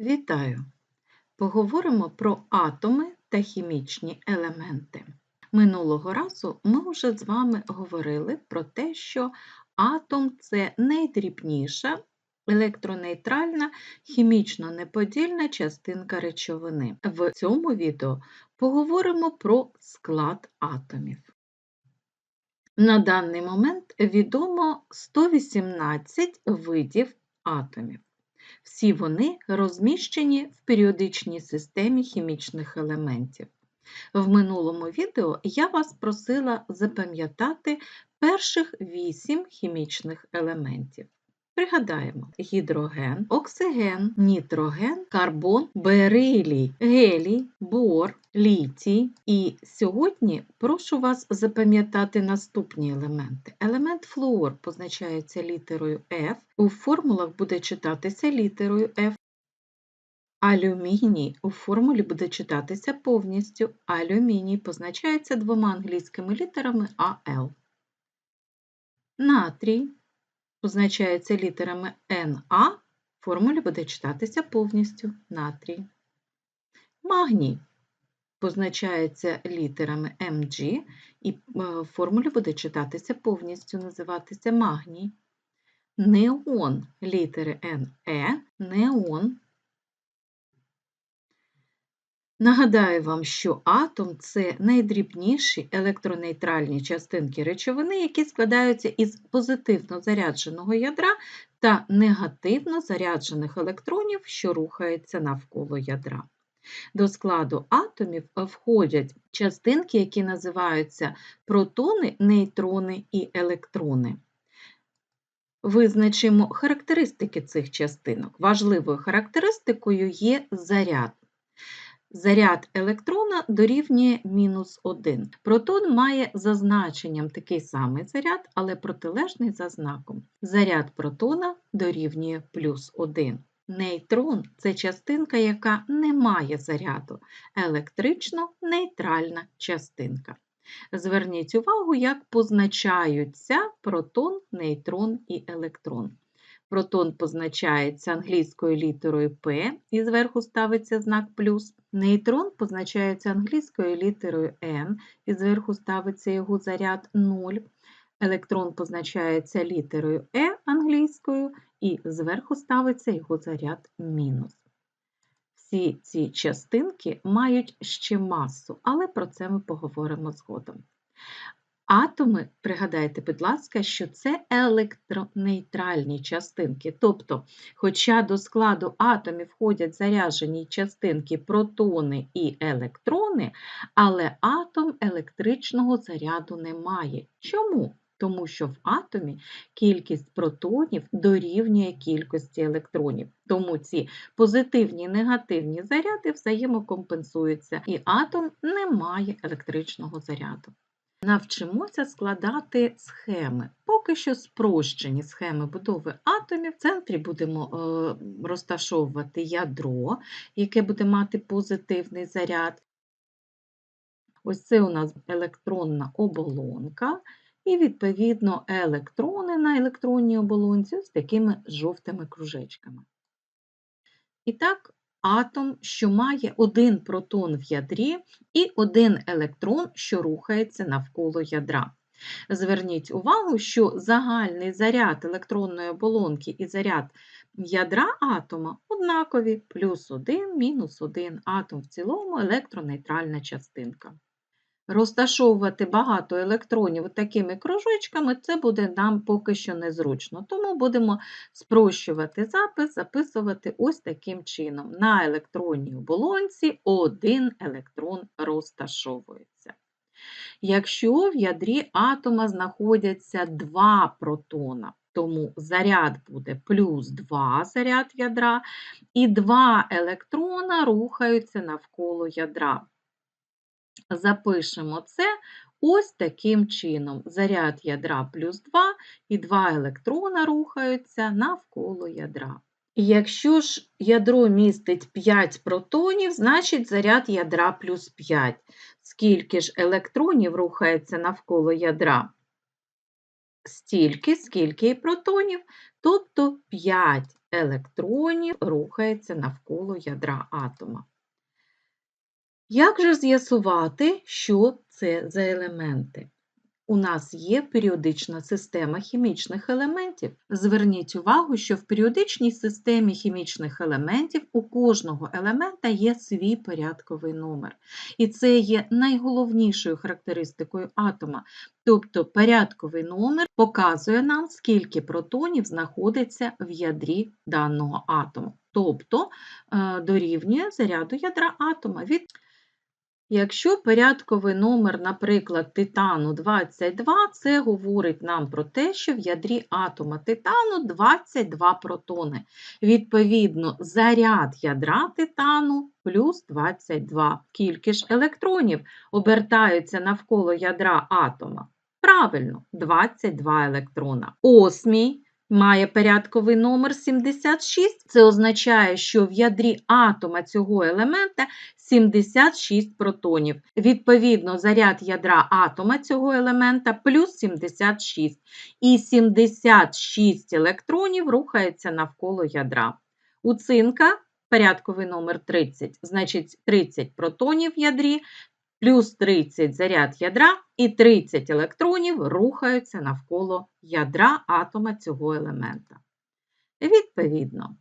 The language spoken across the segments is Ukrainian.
Вітаю! Поговоримо про атоми та хімічні елементи. Минулого разу ми вже з вами говорили про те, що атом це найдрібніша електронейтральна хімічно неподільна частинка речовини. В цьому відео поговоримо про склад атомів. На даний момент відомо 118 видів атомів. Всі вони розміщені в періодичній системі хімічних елементів. В минулому відео я вас просила запам'ятати перших вісім хімічних елементів. Пригадаємо: гідроген, оксиген, нітроген, карбон, берилій, гелій, бор, літій. І сьогодні прошу вас запам'ятати наступні елементи. Елемент флуор позначається літерою F, у формулах буде читатися літерою F. Алюміній у формулі буде читатися повністю. Алюміній позначається двома англійськими літерами АЛ. Натрій позначається літерами На, в формулі буде читатися повністю натрій. Магній позначається літерами Мг, і в формулі буде читатися повністю, називатися магній. Неон літери Не, неон. Нагадаю вам, що атом це найдрібніші електронейтральні частинки речовини, які складаються із позитивно зарядженого ядра та негативно заряджених електронів, що рухаються навколо ядра. До складу атомів входять частинки, які називаються протони, нейтрони і електрони. Визначимо характеристики цих частинок. Важливою характеристикою є заряд. Заряд електрона дорівнює мінус 1. Протон має за значенням такий самий заряд, але протилежний за знаком. Заряд протона дорівнює плюс 1. Нейтрон це частинка, яка не має заряду, електрично-нейтральна частинка. Зверніть увагу, як позначаються протон, нейтрон і електрон. Протон позначається англійською літерою P і зверху ставиться знак плюс. Нейтрон позначається англійською літерою N і зверху ставиться його заряд 0. Електрон позначається літерою E англійською і зверху ставиться його заряд мінус. Всі ці частинки мають ще масу, але про це ми поговоримо згодом. Атоми, пригадайте, будь ласка, що це електронейтральні частинки. Тобто, хоча до складу атомів входять заряджені частинки протони і електрони, але атом електричного заряду не має. Чому? Тому що в атомі кількість протонів дорівнює кількості електронів. Тому ці позитивні і негативні заряди взаємокомпенсуються, і атом не має електричного заряду. Навчимося складати схеми. Поки що спрощені схеми будови атомів. В центрі будемо е, розташовувати ядро, яке буде мати позитивний заряд. Ось це у нас електронна оболонка, і, відповідно, електрони на електронній оболонці з такими жовтими кружечками. І так, атом, що має один протон в ядрі і один електрон, що рухається навколо ядра. Зверніть увагу, що загальний заряд електронної оболонки і заряд ядра атома однакові, плюс 1, мінус 1 атом в цілому електронейтральна частинка. Розташовувати багато електронів такими кружочками це буде нам поки що незручно. Тому будемо спрощувати запис, записувати ось таким чином. На електронній оболонці один електрон розташовується. Якщо в ядрі атома знаходяться два протона, тому заряд буде плюс 2 заряд ядра, і два електрона рухаються навколо ядра запишемо це ось таким чином. Заряд ядра плюс 2 і два електрона рухаються навколо ядра. Якщо ж ядро містить 5 протонів, значить заряд ядра плюс 5. Скільки ж електронів рухається навколо ядра? Стільки, скільки і протонів, тобто 5 електронів рухається навколо ядра атома. Як же з'ясувати, що це за елементи? У нас є періодична система хімічних елементів. Зверніть увагу, що в періодичній системі хімічних елементів у кожного елемента є свій порядковий номер. І це є найголовнішою характеристикою атома. Тобто порядковий номер показує нам, скільки протонів знаходиться в ядрі даного атому. Тобто е, дорівнює заряду ядра атома. Від Якщо порядковий номер, наприклад, титану 22, це говорить нам про те, що в ядрі атома титану 22 протони. Відповідно, заряд ядра титану плюс 22. Кількість ж електронів обертаються навколо ядра атома. Правильно, 22 електрона. Осмій має порядковий номер 76. Це означає, що в ядрі атома цього елемента 76 протонів. Відповідно, заряд ядра атома цього елемента плюс 76. І 76 електронів рухається навколо ядра. У цинка порядковий номер 30, значить 30 протонів в ядрі, плюс 30 заряд ядра і 30 електронів рухаються навколо ядра атома цього елемента. Відповідно,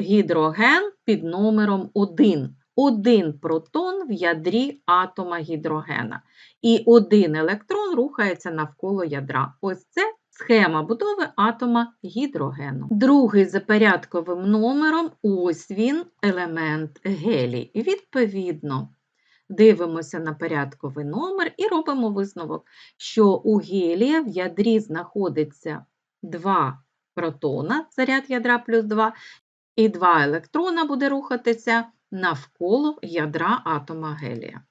гідроген під номером 1. Один протон в ядрі атома гідрогена. І один електрон рухається навколо ядра. Ось це схема будови атома гідрогену. Другий за порядковим номером ось він елемент гелій. Відповідно, Дивимося на порядковий номер і робимо висновок, що у гелія в ядрі знаходиться 2 протона, заряд ядра плюс 2, і 2 електрона буде рухатися навколо ядра атома гелія.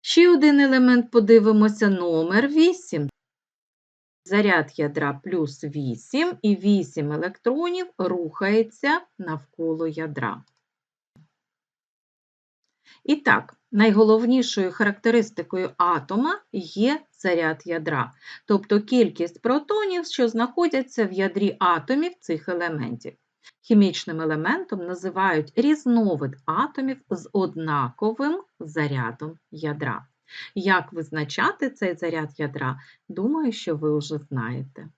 Ще один елемент подивимося номер 8. Заряд ядра плюс 8 і 8 електронів рухається навколо ядра. І так, найголовнішою характеристикою атома є заряд ядра, тобто кількість протонів, що знаходяться в ядрі атомів цих елементів. Хімічним елементом називають різновид атомів з однаковим зарядом ядра. Як визначати цей заряд ядра, думаю, що ви вже знаєте.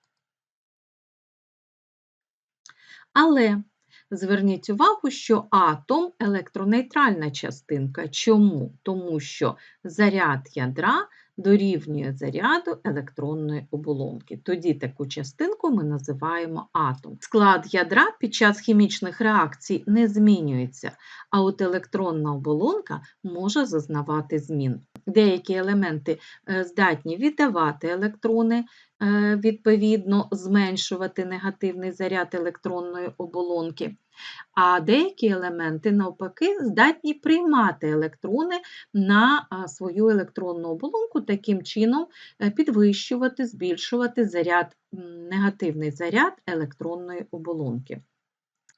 Але Зверніть увагу, що атом електронейтральна частинка. Чому? Тому що заряд ядра дорівнює заряду електронної оболонки. Тоді таку частинку ми називаємо атом. Склад ядра під час хімічних реакцій не змінюється, а от електронна оболонка може зазнавати змін. Деякі елементи е, здатні віддавати електрони, е, відповідно, зменшувати негативний заряд електронної оболонки. А деякі елементи, навпаки, здатні приймати електрони на свою електронну оболонку, таким чином е, підвищувати, збільшувати заряд, негативний заряд електронної оболонки.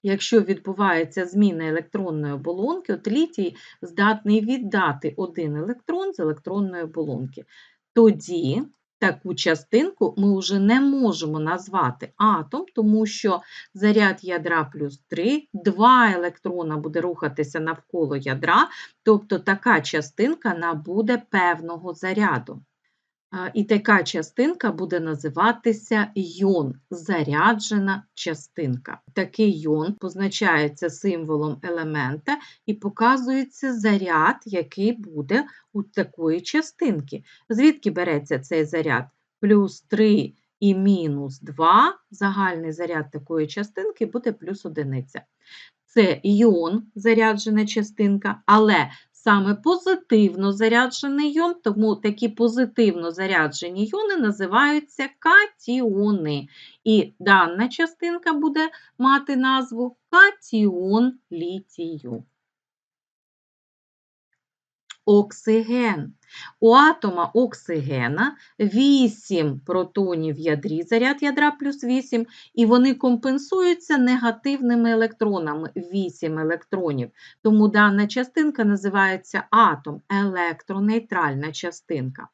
Якщо відбувається зміна електронної оболонки, от літій здатний віддати один електрон з електронної оболонки. Тоді таку частинку ми вже не можемо назвати атом, тому що заряд ядра плюс 3, два електрона буде рухатися навколо ядра, тобто така частинка набуде певного заряду. І така частинка буде називатися йон, заряджена частинка. Такий йон позначається символом елемента і показується заряд, який буде у такої частинки. Звідки береться цей заряд? Плюс 3 і мінус 2, загальний заряд такої частинки буде плюс одиниця. Це йон, заряджена частинка, але саме позитивно заряджений йон, тому такі позитивно заряджені йони називаються катіони. І дана частинка буде мати назву катіон літію. Оксиген. У атома оксигена 8 протонів в ядрі, заряд ядра плюс 8, і вони компенсуються негативними електронами 8 електронів. Тому дана частинка називається атом, електронейтральна частинка.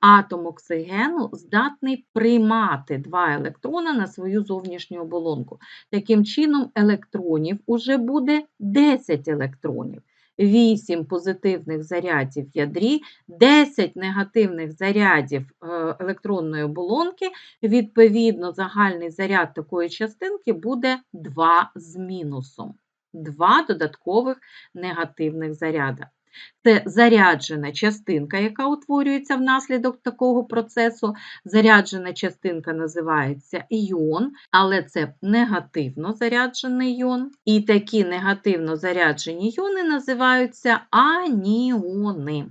Атом оксигену здатний приймати два електрона на свою зовнішню оболонку. Таким чином, електронів уже буде 10 електронів. 8 позитивних зарядів в ядрі, 10 негативних зарядів е, електронної оболонки. Відповідно, загальний заряд такої частинки буде 2 з мінусом. Два додаткових негативних заряда. Це заряджена частинка, яка утворюється внаслідок такого процесу. Заряджена частинка називається іон, але це негативно заряджений іон. І такі негативно заряджені іони називаються аніони.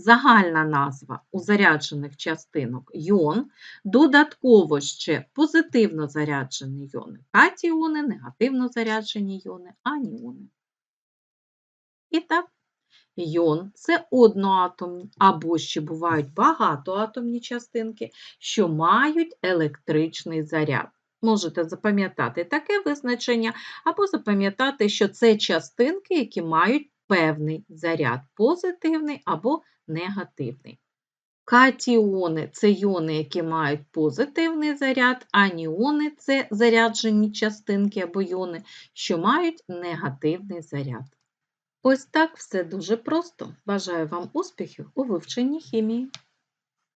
Загальна назва у заряджених частинок йон, додатково ще позитивно заряджені йони, катіони, негативно заряджені йони, аніони. І так, Йон це одноатомні або ще бувають багатоатомні частинки, що мають електричний заряд. Можете запам'ятати таке визначення, або запам'ятати, що це частинки, які мають певний заряд позитивний або негативний. Катіони це іони, які мають позитивний заряд, аніони це заряджені частинки або іони, що мають негативний заряд. Ось так все дуже просто. Бажаю вам успіхів у вивченні хімії.